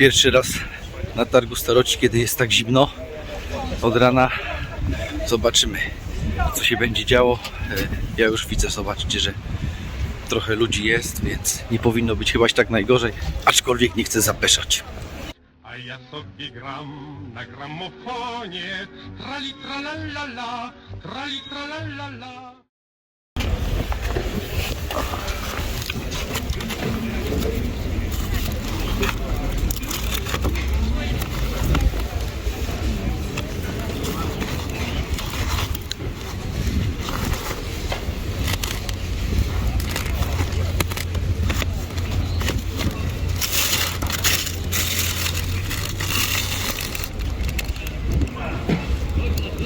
Pierwszy raz na targu staroci, kiedy jest tak zimno od rana. Zobaczymy, co się będzie działo. E, Ja już widzę, zobaczcie, że trochę ludzi jest, więc nie powinno być chyba tak najgorzej, aczkolwiek nie chcę zapeszać. A ja sobie gram na gramofonie Trali tralalala, trali tralalala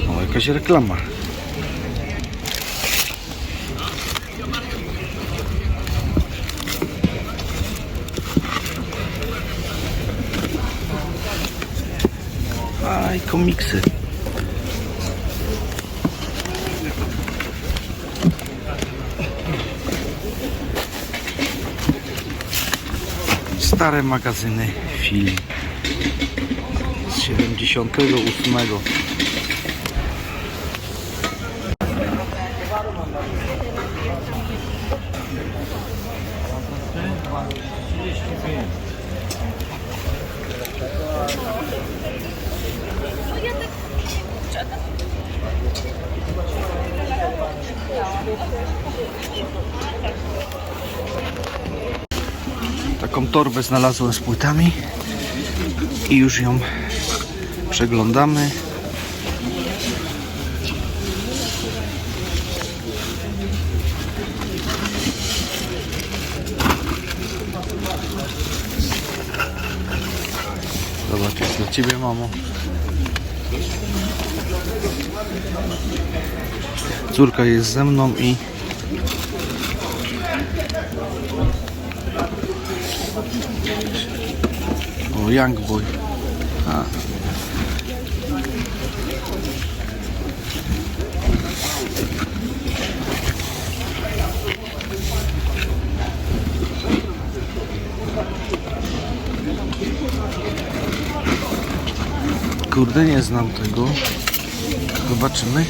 O, jakaś reklama. Aj, komiksy. Stare magazyny film z 78. Taką torbę znalazłem z płytami i już ją przeglądamy. Zobacz, jest dla Ciebie, mamo. Córka jest ze mną i O, Young Boy. A. Kurde, nie znam tego. Zobaczymy.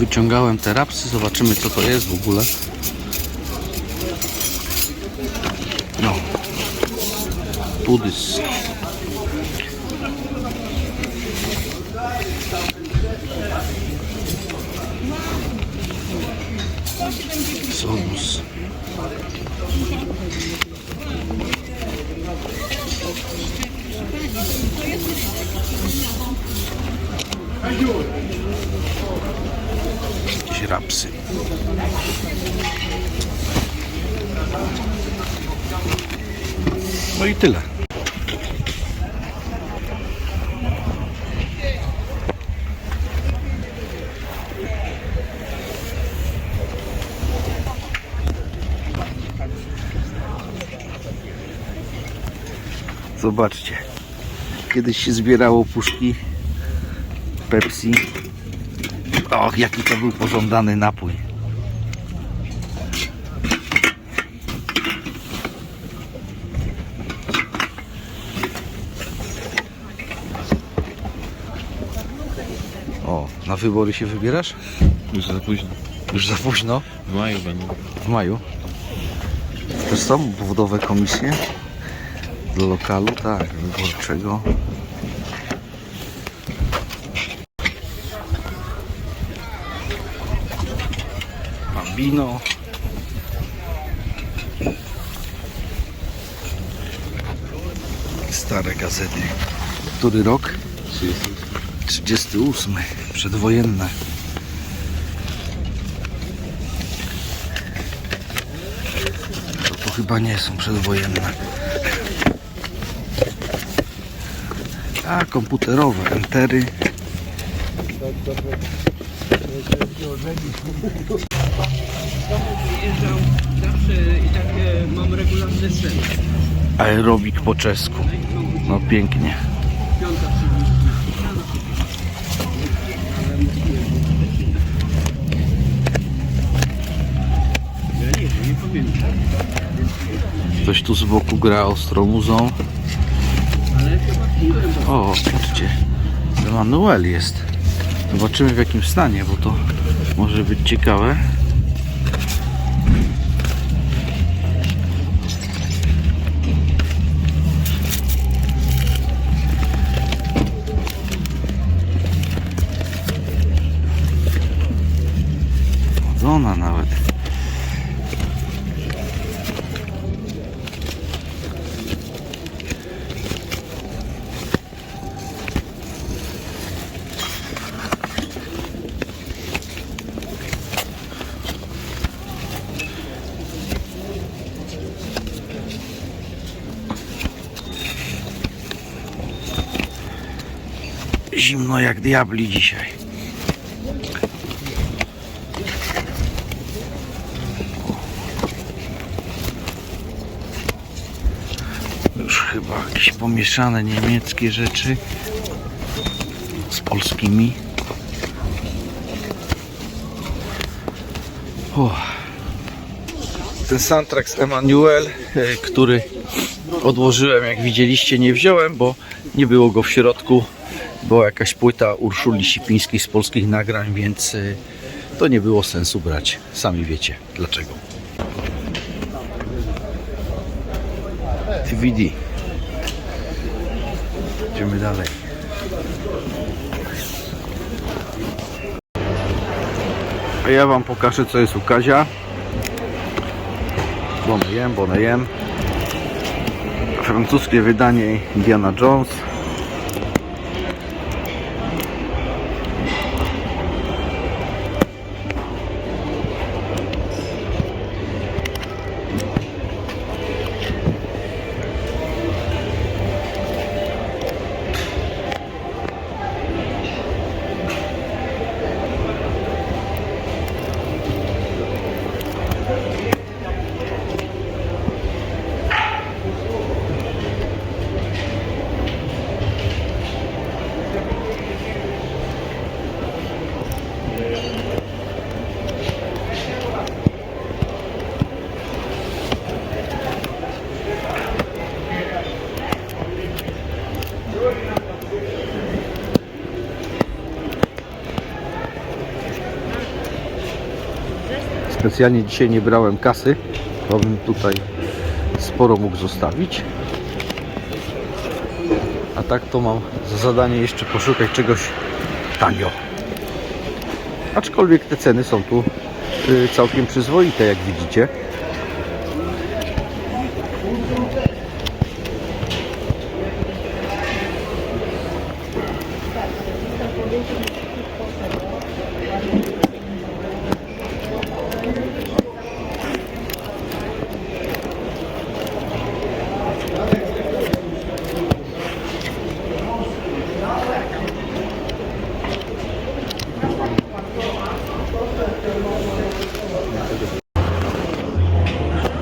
Powyciągałem te rapsy, zobaczymy co to jest w ogóle. No. Buddhist. Rapsy. No i tyle. Zobaczcie. Kiedyś się zbierało puszki Pepsi. Och, jaki to był pożądany napój. O, na wybory się wybierasz? Już za późno. Już za późno, W maju będą. w maju. Też są powodowe komisje do lokalu, tak, wyborczego. Bambino. Stare gazety. Który rok? 38. Przedwojenne. To, to chyba nie są przedwojenne. A komputerowe, entery. Wyjeżdżał zawsze i tak e, mam regularny sen. Aerobik po czesku. No pięknie. Piąta. Ktoś tu z boku gra ostrą muzą. Ale chyba piłem, bo O, patrzcie. Emanuel jest. Zobaczymy w jakim stanie, bo to może być ciekawe. Zimno jak diabli dzisiaj. Już chyba jakieś pomieszane niemieckie rzeczy z polskimi. O. Ten soundtrack z Emanuel, e, który odłożyłem, jak widzieliście, nie wziąłem, bo nie było go w środku. Była jakaś płyta Urszuli Sipińskiej z polskich nagrań, więc y, to nie było sensu brać. Sami wiecie dlaczego. DVD. Idziemy dalej. A ja wam pokażę co jest u Kazia. Bonejem, Bonejem. Francuskie wydanie Indiana Jones. Specjalnie dzisiaj nie brałem kasy, bo bym tutaj sporo mógł zostawić. A tak to mam za zadanie jeszcze poszukać czegoś tanio. Aczkolwiek te ceny są tu y, całkiem przyzwoite, jak widzicie.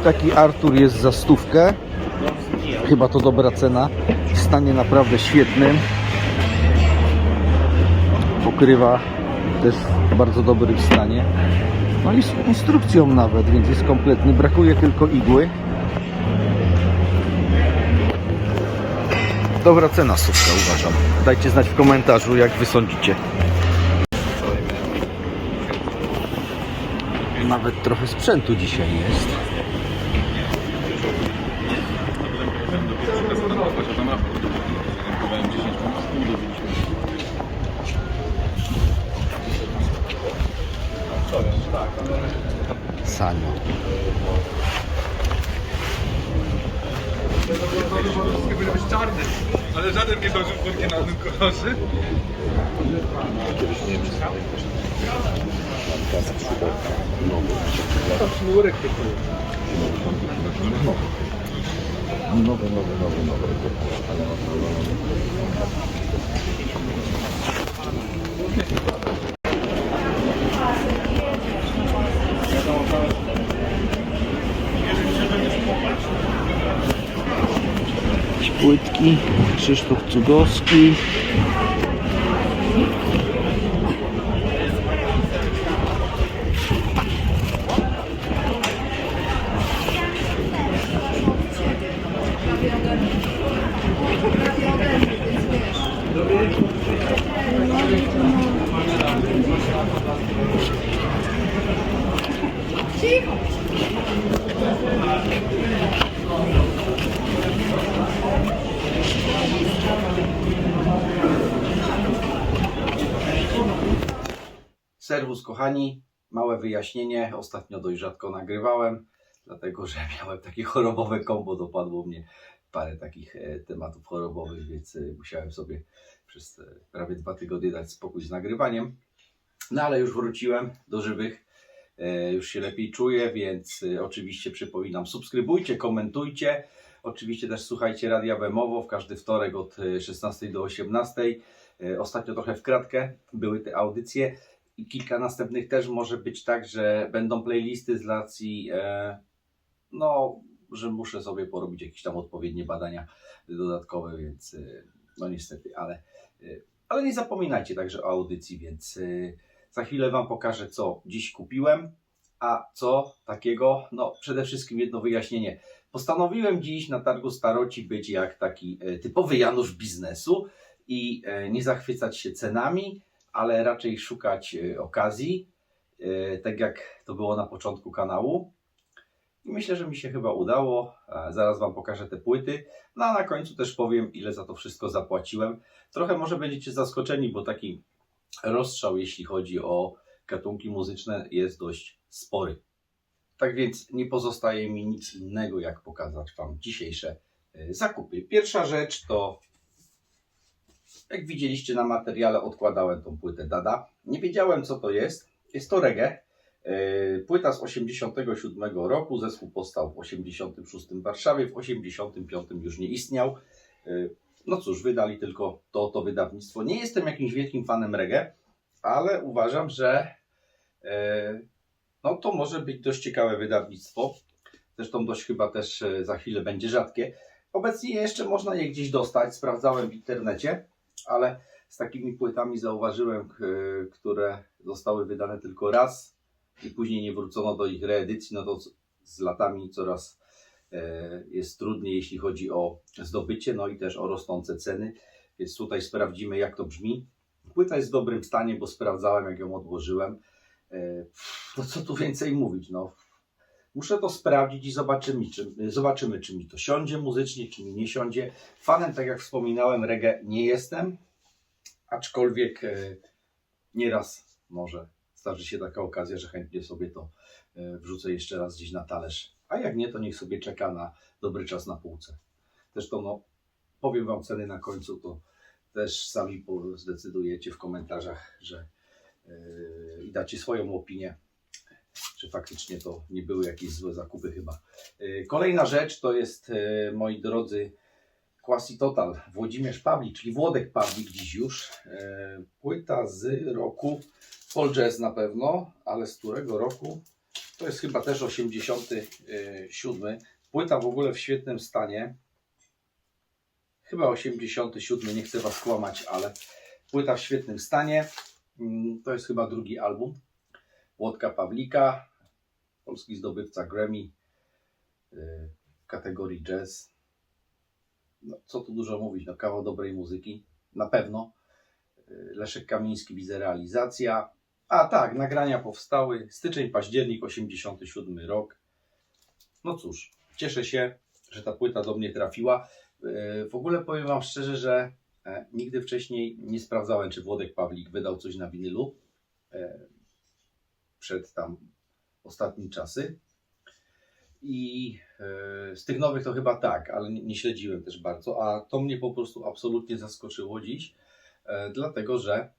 Taki Artur jest za stówkę. Chyba to dobra cena. W stanie naprawdę świetnym. Pokrywa też w bardzo dobrym stanie. No i z instrukcją nawet, więc jest kompletny. Brakuje tylko igły. Dobra cena stówka uważam. Dajcie znać w komentarzu jak wy sądzicie. Nawet trochę sprzętu dzisiaj jest. Polski powinien być czarny. Ale żaden nie zdążył górki na tym kolorze. Kiedyś nie wiem, czy stałem też. Mam czas przypadka. No, to sznurek tylko. Nowy, nowy, nowy, nowy. Ale płytki, Krzysztof Cugowski. Serwus kochani, małe wyjaśnienie. Ostatnio dość rzadko nagrywałem, dlatego że miałem takie chorobowe kombo, dopadło mnie parę takich e, tematów chorobowych, więc e, musiałem sobie przez e, prawie dwa tygodnie dać spokój z nagrywaniem. No ale już wróciłem do żywych, już się lepiej czuję, więc oczywiście przypominam, subskrybujcie, komentujcie. Oczywiście też słuchajcie Radia Bemowo w każdy wtorek od e, 16 do 18. E, Ostatnio trochę w kratkę były te audycje kilka następnych też może być tak, że będą playlisty z racji, e, no, że muszę sobie porobić jakieś tam odpowiednie badania dodatkowe, więc e, no niestety, ale, e, ale nie zapominajcie także o audycji, więc e, za chwilę Wam pokażę, co dziś kupiłem, a co takiego, no przede wszystkim jedno wyjaśnienie. Postanowiłem dziś na targu Staroci być jak taki e, typowy Janusz biznesu i e, nie zachwycać się cenami, ale raczej szukać e, okazji, e, tak jak to było na początku kanału. I myślę, że mi się chyba udało. E, Zaraz Wam pokażę te płyty. No a na końcu też powiem, ile za to wszystko zapłaciłem. Trochę może będziecie zaskoczeni, bo taki rozstrzał, jeśli chodzi o gatunki muzyczne, jest dość spory. Tak więc nie pozostaje mi nic innego, jak pokazać Wam dzisiejsze zakupy. Pierwsza rzecz to jak widzieliście na materiale, odkładałem tą płytę Dada. Nie wiedziałem, co to jest. Jest to reggae. Yy, Płyta z 87 roku. Zespół powstał w 86 w Warszawie, w 85 już nie istniał. Yy, No cóż, wydali tylko to, to wydawnictwo. Nie jestem jakimś wielkim fanem reggae, ale uważam, że yy, no to może być dość ciekawe wydawnictwo. Zresztą dość chyba też za chwilę będzie rzadkie. Obecnie jeszcze można je gdzieś dostać. Sprawdzałem w internecie ale z takimi płytami zauważyłem, które zostały wydane tylko raz i później nie wrócono do ich reedycji, no to z- z latami coraz e, jest trudniej, jeśli chodzi o zdobycie, no i też o rosnące ceny, więc tutaj sprawdzimy, jak to brzmi. Płyta jest w dobrym stanie, bo sprawdzałem, jak ją odłożyłem. E, No co tu więcej mówić, no. Muszę to sprawdzić i zobaczymy czy, zobaczymy, czy mi to siądzie muzycznie, czy mi nie siądzie. Fanem, tak jak wspominałem, reggae nie jestem, aczkolwiek e, nieraz może zdarzy się taka okazja, że chętnie sobie to e, wrzucę jeszcze raz gdzieś na talerz. A jak nie, to niech sobie czeka na dobry czas na półce. Zresztą no, powiem Wam ceny na końcu, to też sami zdecydujecie w komentarzach, że yy, i dacie swoją opinię, czy faktycznie to nie były jakieś złe zakupy chyba. Yy, Kolejna rzecz to jest, yy, moi drodzy, Quasi Total, Włodzimierz Pawlik, czyli Włodek Pawlik dziś już. Yy, Płyta z roku, Paul Jazz na pewno, ale z którego roku? To jest chyba też 87. Płyta w ogóle w świetnym stanie. Chyba 87, nie chcę Was kłamać, ale płyta w świetnym stanie. Mm, To jest chyba drugi album. Łodka Pawlika, polski zdobywca Grammy w kategorii jazz. No, co tu dużo mówić, no kawał dobrej muzyki, na pewno. Yy, Leszek Kamiński, widzę realizacja. A tak, nagrania powstały, styczeń, październik, 87 rok. No cóż, cieszę się, że ta płyta do mnie trafiła. Yy, W ogóle powiem Wam szczerze, że e, nigdy wcześniej nie sprawdzałem, czy Włodek Pawlik wydał coś na winylu e, przed tam ostatnim czasy. I e, z tych nowych to chyba tak, ale nie, śledziłem też bardzo. A to mnie po prostu absolutnie zaskoczyło dziś, e, dlatego że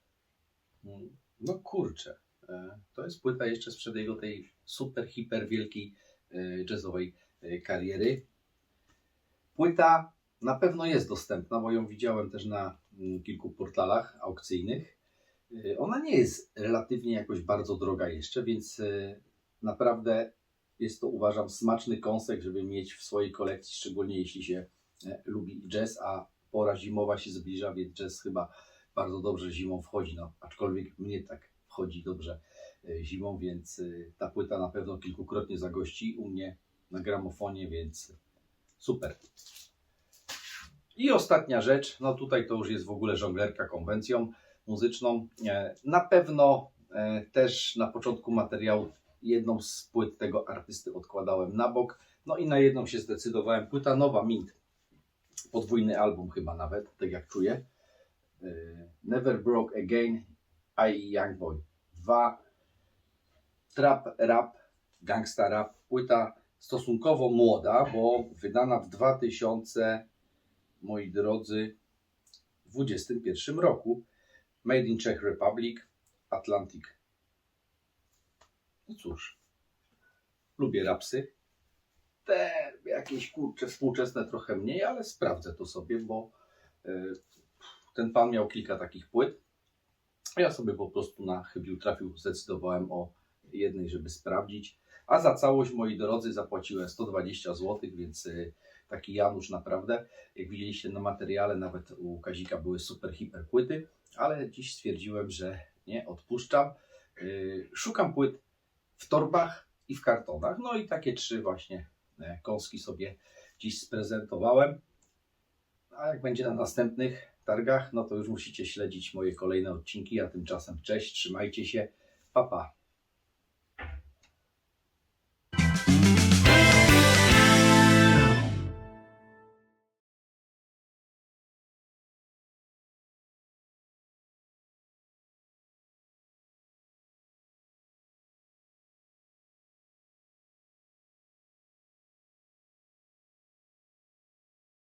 mm, no kurczę, e, to jest płyta jeszcze sprzed jego tej super, hiper wielkiej jazzowej kariery. Płyta na pewno jest dostępna, bo ją widziałem też na mm, kilku portalach aukcyjnych. Y, Ona nie jest relatywnie jakoś bardzo droga jeszcze, więc y, naprawdę jest to uważam smaczny kąsek, żeby mieć w swojej kolekcji, szczególnie jeśli się e, lubi jazz, a pora zimowa się zbliża, więc jazz chyba bardzo dobrze zimą wchodzi, no, aczkolwiek mnie tak wchodzi dobrze e, zimą, więc y, ta płyta na pewno kilkukrotnie zagości u mnie na gramofonie, więc super. I ostatnia rzecz, no tutaj to już jest w ogóle żonglerka konwencją muzyczną. E, Na pewno e, też na początku materiału jedną z płyt tego artysty odkładałem na bok. No i na jedną się zdecydowałem. Płyta nowa, Mint. Podwójny album chyba nawet, tak jak czuję. E, Never Broke Again, I Young Boy. Dwa trap, rap, gangsta rap. Płyta stosunkowo młoda, bo wydana w 2000, moi drodzy, 21 roku. Made in Czech Republic, Atlantic. No cóż, lubię rapsy. Te jakieś kurcze współczesne trochę mniej, ale sprawdzę to sobie, bo y, ten pan miał kilka takich płyt. Ja sobie po prostu na chybił trafił, zdecydowałem o jednej, żeby sprawdzić. A za całość, moi drodzy, zapłaciłem 120 zł, więc y, taki Janusz naprawdę. Jak widzieliście na materiale, nawet u Kazika były super hiper płyty, ale dziś stwierdziłem, że nie odpuszczam. Yy, Szukam płyt w torbach i w kartonach. No i takie trzy właśnie e, kąski sobie dziś sprezentowałem. A jak będzie na następnych targach, no to już musicie śledzić moje kolejne odcinki. A tymczasem cześć, trzymajcie się, pa pa.